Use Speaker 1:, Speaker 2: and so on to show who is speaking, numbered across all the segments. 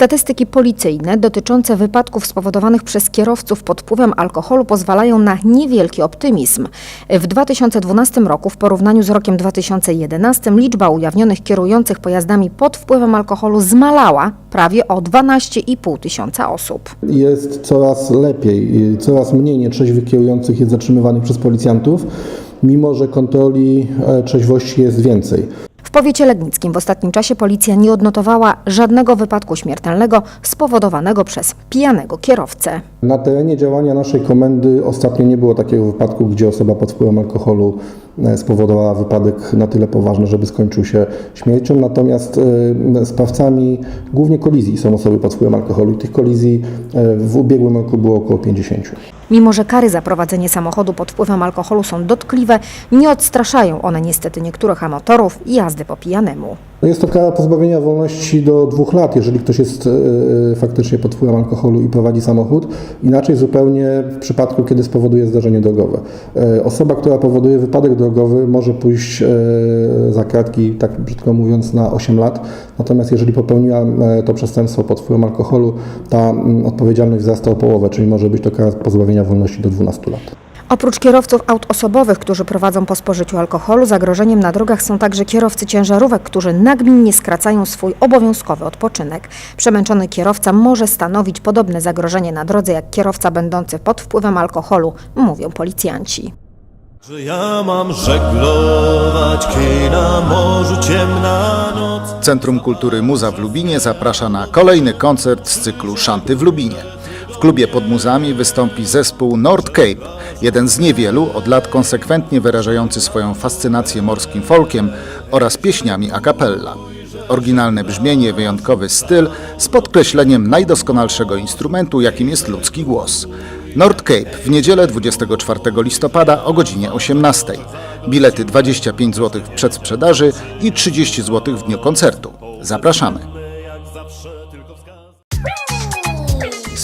Speaker 1: Statystyki policyjne dotyczące wypadków spowodowanych przez kierowców pod wpływem alkoholu pozwalają na niewielki optymizm. W 2012 roku w porównaniu z rokiem 2011 liczba ujawnionych kierujących pojazdami pod wpływem alkoholu zmalała prawie o 12,5 tysiąca osób.
Speaker 2: Jest coraz lepiej, y, coraz mniej nietrzeźwych kierujących jest zatrzymywanych przez policjantów, mimo że kontroli e, trzeźwości jest więcej.
Speaker 1: W powiecie legnickim w ostatnim czasie policja nie odnotowała żadnego wypadku śmiertelnego spowodowanego przez pijanego kierowcę.
Speaker 2: Na terenie działania naszej komendy ostatnio nie było takiego wypadku, gdzie osoba pod wpływem alkoholu e, spowodowała wypadek na tyle poważny, żeby skończył się śmiercią. Natomiast e, sprawcami głównie kolizji są osoby pod wpływem alkoholu i tych kolizji e, w ubiegłym roku było około 50.
Speaker 1: Mimo, że kary za prowadzenie samochodu pod wpływem alkoholu są dotkliwe, nie odstraszają one niestety niektórych amatorów jazdy po pijanemu.
Speaker 2: No Jest to kara pozbawienia wolności do dwóch lat, jeżeli ktoś jest e, e, faktycznie pod wpływem alkoholu i prowadzi samochód. Inaczej zupełnie w przypadku, kiedy spowoduje zdarzenie drogowe. E, Osoba, która powoduje wypadek drogowy może pójść za kratki, tak brzydko mówiąc, na 8 lat. Natomiast jeżeli popełniła to przestępstwo pod wpływem alkoholu, ta mm, odpowiedzialność wzrasta o połowę, czyli może być to kara pozbawienia wolności do 12 lat.
Speaker 1: Oprócz kierowców aut osobowych, którzy prowadzą po spożyciu alkoholu, zagrożeniem na drogach są także kierowcy ciężarówek, którzy nagminnie skracają swój obowiązkowy odpoczynek. Przemęczony kierowca może stanowić podobne zagrożenie na drodze jak kierowca będący pod wpływem alkoholu, mówią policjanci.
Speaker 3: Że ja mam żeglować, kij na morzu ciemna noc.
Speaker 4: Centrum Kultury Muza w Lubinie zaprasza na kolejny koncert z cyklu Szanty w Lubinie. Klubie pod muzami wystąpi zespół Nord Cape, jeden z niewielu od lat konsekwentnie wyrażający swoją fascynację morskim folkiem oraz pieśniami a cappella. Oryginalne brzmienie, wyjątkowy styl z podkreśleniem najdoskonalszego instrumentu, jakim jest ludzki głos. Nord Cape w niedzielę 24 listopada o godzinie 18. Bilety 25 zł w przedsprzedaży i 30 zł w dniu koncertu. Zapraszamy.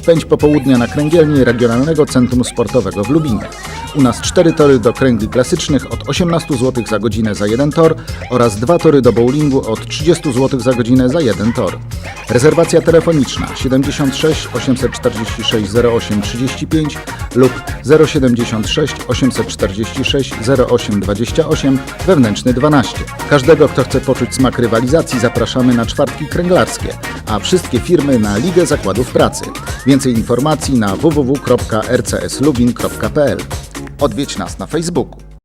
Speaker 4: Spędź popołudnia na kręgielni Regionalnego Centrum Sportowego w Lubinie. U nas cztery tory do kręgli klasycznych od 18 zł za godzinę za jeden tor oraz dwa tory do bowlingu od 30 zł za godzinę za jeden tor. Rezerwacja telefoniczna 76 846 08 35 lub 076 846 08 28 wewnętrzny 12. Każdego, kto chce poczuć smak rywalizacji zapraszamy na czwartki kręglarskie, a wszystkie firmy na Ligę Zakładów Pracy. Więcej informacji na www.rcslubin.pl. Odwiedź nas na Facebooku.